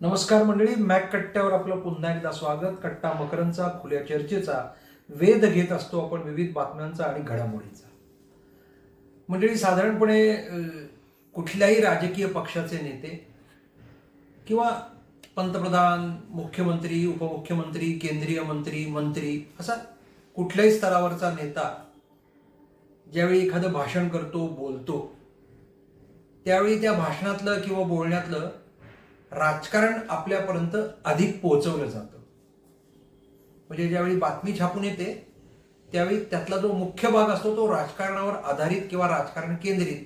नमस्कार मंडळी मॅक कट्ट्यावर आपलं पुन्हा एकदा स्वागत. कट्टा मकरंचा खुल्या चर्चेचा. वेध घेत असतो आपण विविध बातम्यांचा आणि घडामोडींचा. मंडळी साधारणपणे कुठल्याही राजकीय पक्षाचे नेते किंवा पंतप्रधान मुख्यमंत्री उपमुख्यमंत्री केंद्रीय मंत्री मंत्री असा कुठल्याही स्तरावरचा नेता ज्यावेळी एखादं भाषण करतो बोलतो त्यावेळी त्या भाषणातलं किंवा बोलण्यातलं राजकारण आपल्यापर्यंत अधिक पोहोचवलं जातं. म्हणजे ज्यावेळी बातमी छापून येते त्यावेळी त्यातला जो मुख्य भाग असतो तो राजकारणावर आधारित किंवा राजकारण केंद्रित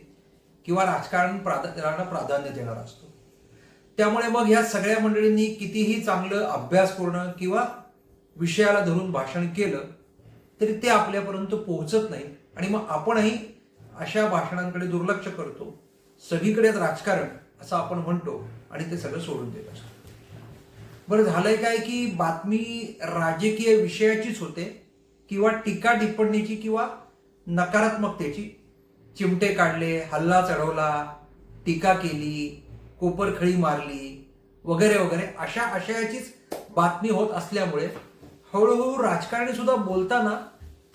किंवा राजकारण प्राधान्याला प्राधान्य देणारा असतो. त्यामुळे मग ह्या सगळ्या मंडळींनी कितीही चांगलं अभ्यासपूर्ण किंवा विषयाला धरून भाषण केलं तरी ते आपल्यापर्यंत पोहोचत नाही. आणि मग आपणही अशा भाषणांकडे दुर्लक्ष करतो. सगळीकडेच राजकारण असं आपण म्हणतो. आणि ते सगळं सोडून देत असतो बरं झालंय काय की बातमी राजकीय विषयाचीच होते किंवा टीका टिप्पणीची किंवा नकारात्मकतेची. चिमटे काढले हल्ला चढवला टीका केली कोपरखळी मारली वगैरे वगैरे. अशा आशयाचीच बातमी होत असल्यामुळे हळूहळू राजकारणी सुद्धा बोलताना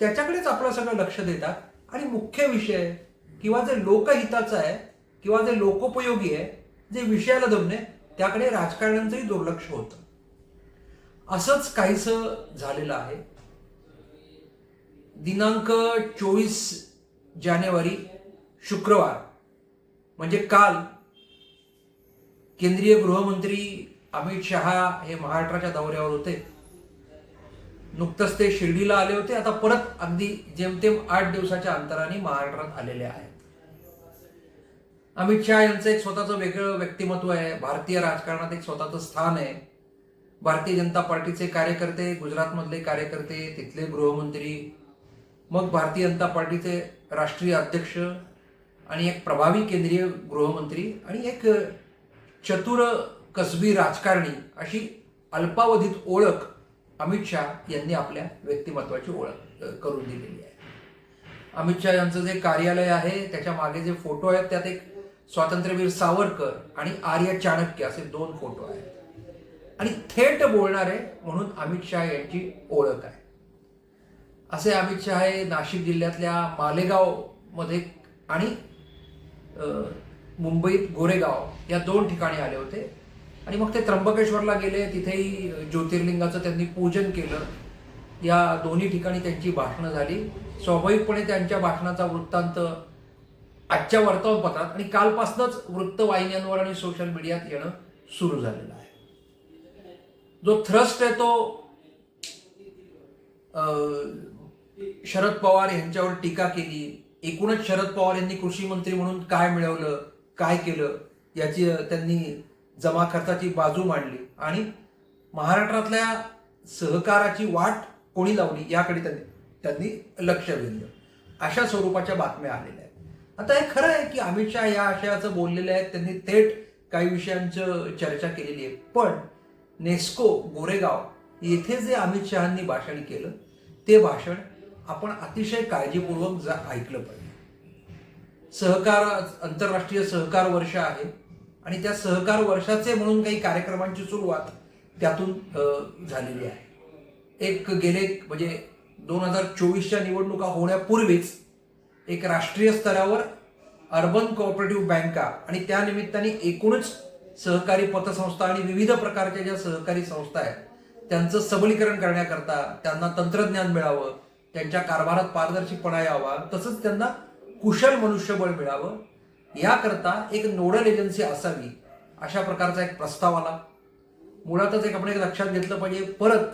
त्याच्याकडेच आपलं सगळं लक्ष देतात. आणि मुख्य विषय किंवा जे लोकहिताचं आहे किंवा जे लोकोपयोगी आहे जे विषयाला धमने त्याकडे राजकारण्यांचंही दुर्लक्ष होतं. असंच काहीसं झालेलं आहे. दिनांक चोवीस जानेवारी शुक्रवार म्हणजे काल केंद्रीय गृहमंत्री अमित शहा हे महाराष्ट्राच्या दौऱ्यावर होते. नुकतंच ते शिर्डीला आले होते. आता परत अगदी जेमतेम आठ दिवसाच्या अंतराने महाराष्ट्रात आलेले आहेत. अमित शहा यांचं एक स्वतःचं वेगळं व्यक्तिमत्व आहे. भारतीय राजकारणात एक स्वतःचं स्थान आहे. भारतीय जनता पार्टीचे कार्यकर्ते गुजरातमधले कार्यकर्ते तिथले गृहमंत्री मग भारतीय जनता पार्टीचे राष्ट्रीय अध्यक्ष आणि एक प्रभावी केंद्रीय गृहमंत्री आणि एक चतुर कसबी राजकारणी अशी अल्पावधीत ओळख अमित शहा यांनी आपल्या व्यक्तिमत्वाची ओळख करून दिलेली आहे. अमित शहा यांचं जे कार्यालय आहे त्याच्यामागे जे फोटो आहेत त्यात एक स्वातंत्र्यवीर सावरकर आणि आर्य चाणक्य असे दोन फोटो आहेत. आणि थेट बोलणारे म्हणून अमित शहा यांची ओळख आहे. असे अमित शहा हे नाशिक जिल्ह्यातल्या मालेगावमध्ये आणि मुंबईत गोरेगाव या दोन ठिकाणी आले होते. आणि मग ते त्र्यंबकेश्वरला गेले तिथेही ज्योतिर्लिंगाचं त्यांनी पूजन केलं. या दोन्ही ठिकाणी त्यांची भाषणं झाली. स्वाभाविकपणे त्यांच्या भाषणाचा वृत्तांत आजच्या वर्तमानपत्रात आणि कालपासूनच वृत्तवाहिन्यांवर आणि सोशल मीडियात येणं सुरू झालेलं आहे. जो थ्रस्ट आहे तो अं, शरद पवार यांच्यावर टीका केली. एकूणच शरद पवार यांनी कृषी मंत्री म्हणून काय मिळवलं काय केलं याची त्यांनी जमा खर्चाची बाजू मांडली. आणि महाराष्ट्रातल्या सहकाराची वाट कोणी लावली याकडे त्यांनी त्यांनी लक्ष वेधलं. अशा स्वरूपाच्या बातम्या आलेल्या आहेत. आता हे खरं आहे की अमित शहा या आशयाचं बोललेले आहेत त्यांनी थेट काही विषयांचं चर्चा केलेली आहे. पण नेस्को गोरेगाव येथे जे अमित शहांनी भाषण केलं ते भाषण आपण अतिशय काळजीपूर्वक जा ऐकलं पाहिजे. सहकार आंतरराष्ट्रीय सहकार वर्ष आहे आणि त्या सहकार वर्षाचे म्हणून काही कार्यक्रमांची सुरुवात त्यातून झालेली आहे. एक गेले म्हणजे दोन हजार चोवीसच्या निवडणुका होण्यापूर्वीच एक राष्ट्रीय स्तरावर अर्बन कोऑपरेटिव्ह बँका आणि त्या निमित्ताने एकूणच सहकारी पतसंस्था आणि विविध प्रकारच्या ज्या सहकारी संस्था आहेत त्यांचं सबलीकरण करण्याकरता त्यांना तंत्रज्ञान मिळावं त्यांच्या कारभारात पारदर्शकपणा यावा तसंच त्यांना कुशल मनुष्यबळ मिळावं याकरता एक नोडल एजन्सी असावी अशा प्रकारचा एक प्रस्ताव आला. मुळातच एक आपण एक लक्षात घेतलं पाहिजे परत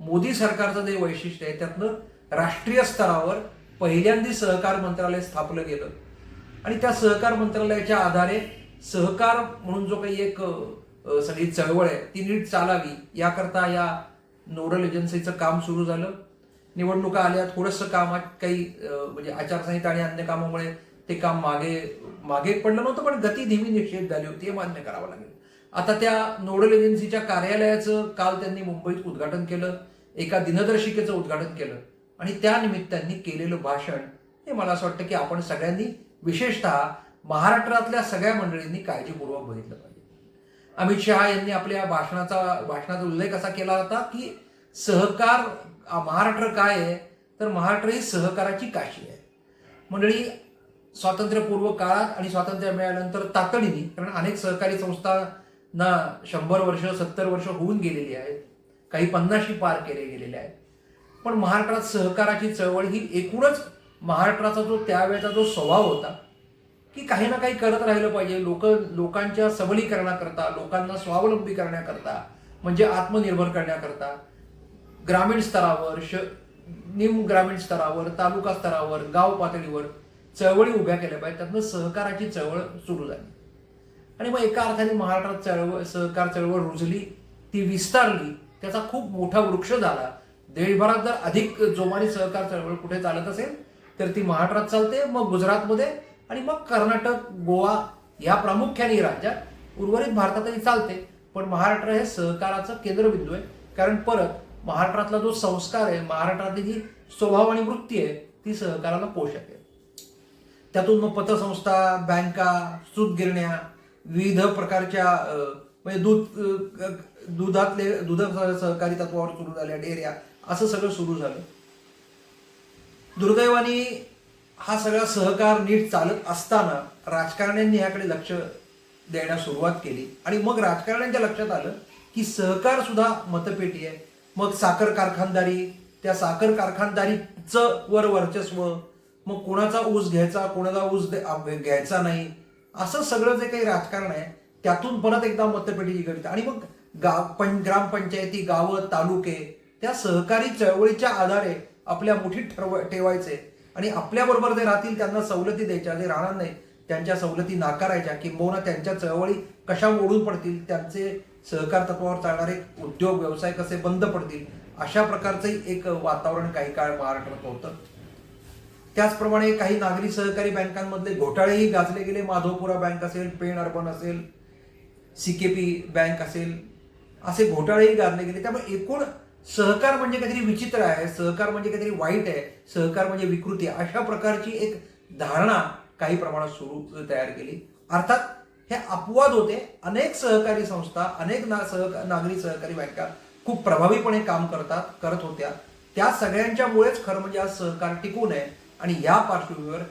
मोदी सरकारचं जे वैशिष्ट्य आहे त्यातनं राष्ट्रीय स्तरावर पहिल्यांदा सहकार मंत्रालय स्थापलं गेलं. आणि त्या सहकार मंत्रालयाच्या आधारे सहकार म्हणून जो काही एक सगळी चळवळ आहे ती नीट चालावी याकरता या नोडल एजन्सीचं काम सुरू झालं. निवडणुका आल्या थोडंसं कामात काही म्हणजे आचारसंहिता आणि अन्य कामामुळे ते काम मागे मागे पडलं नव्हतं पण गती धीमी निश्चित झाली होती हे मान्य करावं लागेल. आता त्या नोडल एजन्सीच्या कार्यालयाचं काल त्यांनी मुंबईत उद्घाटन केलं एका दिनदर्शिकेचं उद्घाटन केलं. आणि त्या निमित्ताने केलेलं भाषण हे मला असं वाटतं की आपण सगळ्यांनी विशेषतः महाराष्ट्रातल्या सगळ्या मंडळींनी काळजीपूर्वक बघितलं पाहिजे. अमित शहा यांनी आपल्या भाषणाचा भाषणाचा उल्लेख असा केला होता की सहकार महाराष्ट्र काय आहे तर महाराष्ट्र ही सहकाराची काशी आहे. मंडळी स्वातंत्र्यपूर्व काळात आणि स्वातंत्र्य मिळाल्यानंतर तातडीने कारण अनेक सहकारी संस्थांना शंभर वर्ष सत्तर वर्ष होऊन गेलेली आहेत काही पन्नाशी पार केले गेलेले आहेत पण महाराष्ट्रात सहकाराची चळवळ ही एकूणच महाराष्ट्राचा जो त्यावेळेचा जो स्वभाव होता की काही ना काही करत राहिलं पाहिजे. लोक लोकांच्या सबलीकरणाकरता लोकांना स्वावलंबी करण्याकरता म्हणजे आत्मनिर्भर करण्याकरता ग्रामीण स्तरावर श निम ग्रामीण स्तरावर तालुका स्तरावर गाव पातळीवर चळवळी उभ्या केल्या पाहिजे त्यातनं सहकाराची चळवळ सुरू झाली. आणि मग एका अर्थाने महाराष्ट्रात चळवळ सहकार चळवळ रुजली ती विस्तारली त्याचा खूप मोठा वृक्ष झाला. देशभरात जर अधिक जोमाने सहकार चळवळ कुठे चालत असेल तर ती महाराष्ट्रात चालते मग गुजरातमध्ये आणि मग कर्नाटक गोवा या प्रामुख्याने राज्यात उर्वरित भारतातही चालते. पण महाराष्ट्र हे सहकाराचं केंद्रबिंदू आहे. कारण परत महाराष्ट्रातला जो संस्कार आहे महाराष्ट्रातली जी स्वभाव आणि वृत्ती आहे ती सहकाराला पोषक आहे. त्यातून मग पतसंस्था बँका सूतगिरण्या विविध प्रकारच्या म्हणजे दूध दुधातले दुध सहकारी तत्वावर सुरू झाल्या डेऱ्या असं सगळं सुरू झालं. दुर्दैवाने हा सगळा सहकार नीट चालत असताना राजकारण्यांनी ह्याकडे लक्ष द्यायला सुरुवात केली. आणि मग राजकारण्यांच्या लक्षात आलं की सहकार सुद्धा मतपेटी आहे. मग साखर कारखानदारी त्या साखर कारखानदारीचं वर वर्चस्व मग कोणाचा ऊस घ्यायचा कोणाचा ऊस घ्यायचा नाही असं सगळं जे काही राजकारण आहे त्यातून परत एकदा मतपेटीची गणित आणि मग गाव पण ग्रामपंचायती गावं तालुके त्या सहकारी चळवळीच्या आधारे आपल्या मुठीत ठरव ठेवायचे. आणि आपल्याबरोबर जे राहतील त्यांना सवलती द्यायच्या. जे राहणार नाही त्यांच्या सवलती नाकारायच्या किंबहुना त्यांच्या चळवळी कशा मोडून पडतील त्यांचे सहकार तत्वावर चालणारे उद्योग व्यवसाय कसे बंद पडतील अशा प्रकारचंही एक वातावरण काही काळ महाराष्ट्रात होतं. त्याचप्रमाणे काही नागरी सहकारी बँकांमधले घोटाळेही गाजले गेले. माधवपुरा बँक असेल पेण अर्बन असेल सी के पी बँक असेल असे घोटाळेही गाजले गेले. त्यामुळे एकूण सहकार म्हणजे काहीतरी विचित्र आहे सहकार म्हणजे काहीतरी वाईट आहे सहकार म्हणजे विकृती. आहे अशा प्रकारची एक धारणा काही प्रमाणात सुरू तयार केली. अर्थात हे अपवाद होते. अनेक सहकारी संस्था अनेक ना सहका नागरी सहकारी बँका खूप प्रभावीपणे काम करतात करत होत्या. त्या सगळ्यांच्यामुळेच खरं म्हणजे आज सहकार टिकून आहे आणि या पार्श्वभूमीवर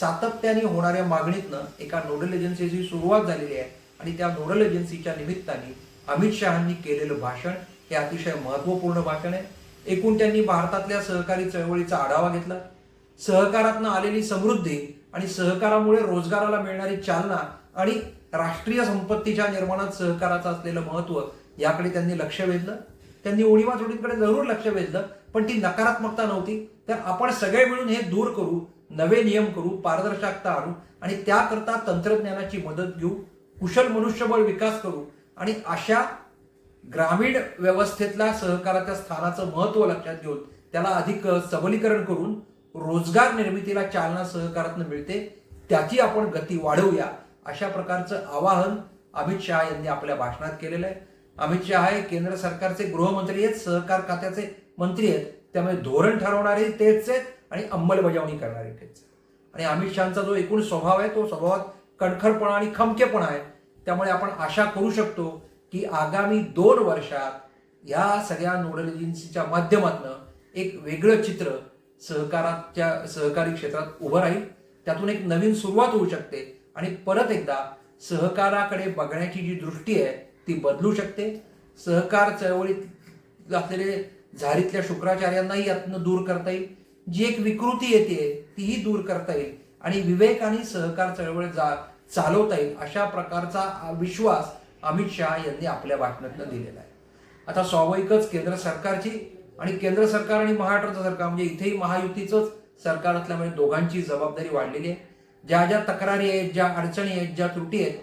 सातत्याने होणाऱ्या मागणीतनं एका नोडल एजन्सीची सुरुवात झालेली आहे. आणि त्या नोडल एजन्सीच्या निमित्ताने अमित शहांनी केलेलं भाषण हे अतिशय महत्त्वपूर्ण भाषण आहे. एकूण त्यांनी भारतातल्या सहकारी चळवळीचा आढावा घेतला. सहकारातनं आलेली समृद्धी आणि सहकारामुळे रोजगाराला मिळणारी चालना आणि राष्ट्रीय संपत्तीच्या निर्माणात सहकाराचं असलेलं महत्त्व याकडे त्यांनी लक्ष वेधलं. त्यांनी उणीवा जोडींकडे जरूर लक्ष वेधलं पण ती नकारात्मकता नव्हती. तर आपण सगळे मिळून हे दूर करू नवे नियम करू पारदर्शकता आणू आणि त्याकरता तंत्रज्ञानाची मदत घेऊ कुशल मनुष्यबळ विकास करू आणि अशा ग्रामीण व्यवस्थेतल्या सहकाराच्या स्थानाचं महत्त्व लक्षात घेऊन त्याला अधिक सबलीकरण करून रोजगार निर्मितीला चालना सहकारातनं मिळते त्याची आपण गती वाढवूया अशा प्रकारचं आवाहन अमित शहा यांनी आपल्या भाषणात केलेलं आहे. अमित शहा हे केंद्र सरकारचे गृहमंत्री आहेत सहकार खात्याचे मंत्री आहेत. त्यामुळे धोरण ठरवणारे तेच आहेत आणि अंमलबजावणी करणारे तेच आणि अमित शहाचा जो एकूण स्वभाव आहे तो स्वभावात कणखरपणा आणि खमकेपणा आहे. त्यामुळे आपण आशा करू शकतो की आगामी दोन वर्षात या सगळ्या नोडल एजन्सीच्या माध्यमातून एक वेगळं चित्र सहकाराच्या सहकारी क्षेत्रात उभं राहील. त्यातून एक नवीन सुरुवात होऊ शकते आणि परत एकदा सहकाराकडे बघण्याची जी दृष्टी आहे ती बदलू शकते. सहकार चळवळीत असलेले झारीतल्या शुक्राचार्यांनाही यातनं दूर करता येईल. जी एक विकृती येते तीही दूर करता येईल आणि विवेकाने सहकार चळवळ जा चालवता येईल अशा प्रकारचा विश्वास अमित शहा यांनी आपल्या भाषणातनं दिलेला आहे. आता स्वाभाविकच केंद्र सरकारची आणि केंद्र सरकार आणि महाराष्ट्राचं सरकार म्हणजे इथेही महायुतीचंच सरकार असल्यामुळे दोघांची जबाबदारी वाढलेली आहे. ज्या ज्या तक्रारी आहेत ज्या अडचणी आहेत ज्या त्रुटी आहेत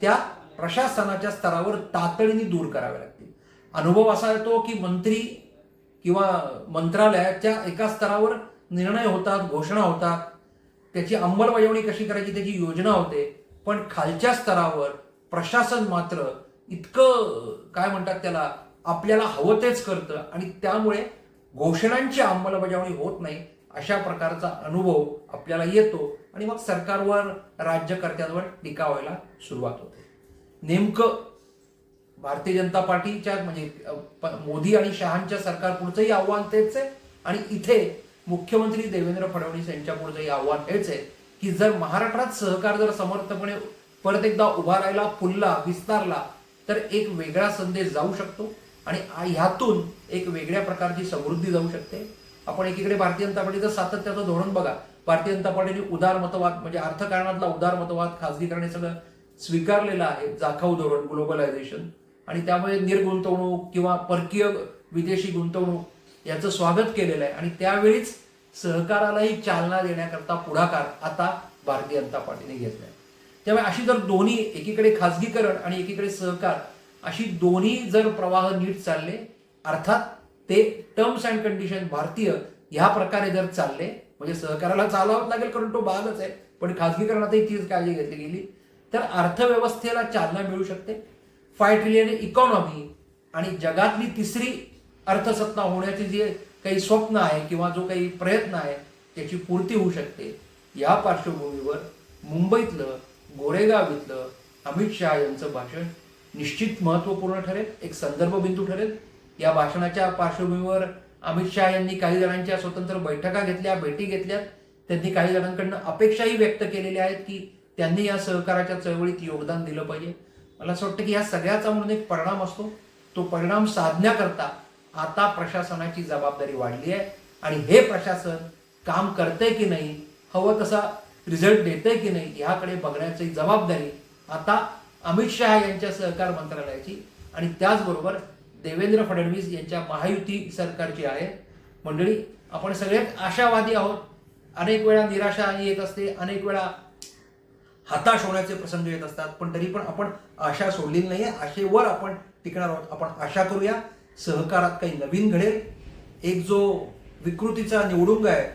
त्या प्रशासनाच्या स्तरावर तातडीने दूर कराव्या लागतील. अनुभव असा येतो की मंत्री किंवा मंत्रालयाच्या एका स्तरावर निर्णय होतात घोषणा होतात. त्याची अंमलबजावणी कशी करायची त्याची योजना होते. पण खालच्या स्तरावर प्रशासन मात्र इतकं काय म्हणतात त्याला आपल्याला हवं तेच करतं आणि त्यामुळे घोषणांची अंमलबजावणी होत नाही अशा प्रकारचा अनुभव आपल्याला येतो आणि मग सरकारवर राज्यकर्त्यांवर टीका व्हायला सुरुवात होते. नेमकं भारतीय जनता पार्टीच्या म्हणजे मोदी आणि शहांच्या सरकार पुढचंही आव्हान तेच आहे आणि इथे मुख्यमंत्री देवेंद्र फडणवीस यांच्या पुढचंही आव्हान हेच आहे की जर महाराष्ट्रात सहकार जर समर्थपणे परत एकदा उभा राहिला फुलला विस्तारला तर एक वेगळा संदेश जाऊ शकतो आणि ह्यातून एक वेगळ्या प्रकारची समृद्धी जाऊ शकते. आपण एकीकडे भारतीय जनता पार्टीचं सातत्याचं धोरण बघा. भारतीय जनता पार्टीने उदार मतवाद म्हणजे अर्थकारणातला उदार मतवाद खासगीकरण सगळं स्वीकारलेलं आहे जाखाऊ धोरण ग्लोबलायझेशन. आणि त्यामुळे निर्गुंतवणूक किंवा परकीय विदेशी गुंतवणूक याचं स्वागत केलेलं आहे. आणि त्यावेळीच सहकारालाही चालना देण्याकरता पुढाकार आता भारतीय जनता पार्टीने घेतलाय. त्यामुळे अशी जर दोन्ही एकीकडे खाजगीकरण आणि एकीकडे सहकार अशी दोन्ही जर प्रवाह नीट चालले अर्थात ते टर्म्स अँड कंडिशन भारतीय ह्या प्रकारे जर चालले म्हणजे सहकाराला चालावंच लागेल कारण तो भागच आहे पण खाजगीकरणातही तीच काळजी घेतली गेली तर अर्थव्यवस्थेला चालना मिळू शकते. फाय ट्रिलियन इकॉनॉमी आणि जगातली तिसरी अर्थसत्ता होण्याचे जे काही स्वप्न आहे किंवा जो काही प्रयत्न आहे त्याची पूर्ती होऊ शकते. या पार्श्वभूमीवर मुंबईतलं गोरेगाव इथलं अमित शहा यांचं भाषण निश्चित महत्त्वपूर्ण ठरेल एक संदर्भ बिंदू ठरेल. या भाषणाच्या पार्श्वभूमीवर अमित शहा यांनी काही जणांच्या स्वतंत्र बैठका घेतल्या भेटी घेतल्यात त्यांनी काही जणांकडनं अपेक्षाही व्यक्त केलेल्या आहेत की त्यांनी या सहकाराच्या चळवळीत योगदान दिलं पाहिजे. मला असं वाटतं की या सगळ्याचा म्हणून एक परिणाम असतो. तो परिणाम साधण्याकरता आता प्रशासनाची जबाबदारी वाढली आहे. आणि हे प्रशासन काम करतंय की नाही हवं तसा रिझल्ट देतंय की नाही ह्याकडे बघण्याची जबाबदारी आता अमित शहा यांच्या सहकार मंत्रालयाची आणि त्याचबरोबर देवेंद्र फडणवीस यांच्या महायुती सरकारची आहे. मंडळी आपण सगळ्यात आशावादी आहोत. अनेक वेळा निराशा येत असते अनेक वेळा हताश होण्याचे प्रसंग येत असतात पण तरी पण आपण आशा सोडलेली नाहीये. आशेवर आपण टिकणार आहोत. आपण आशा करूया सहकारात काही नवीन घडेल. एक जो विकृतीचा निवडुंग आहे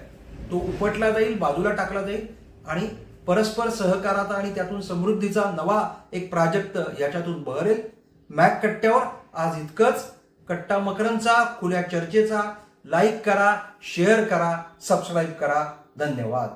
तो उपटला जाईल बाजूला टाकला जाईल. आणि परस्पर सहकाराचा आणि त्यातून समृद्धीचा नवा एक प्राजक्त याच्यातून बहरेल. मॅक कट्ट्यावर आज इतकंच. कट्टा मकरंचा खुल्या चर्चेचा लाईक करा शेअर करा सबस्क्राईब करा. धन्यवाद.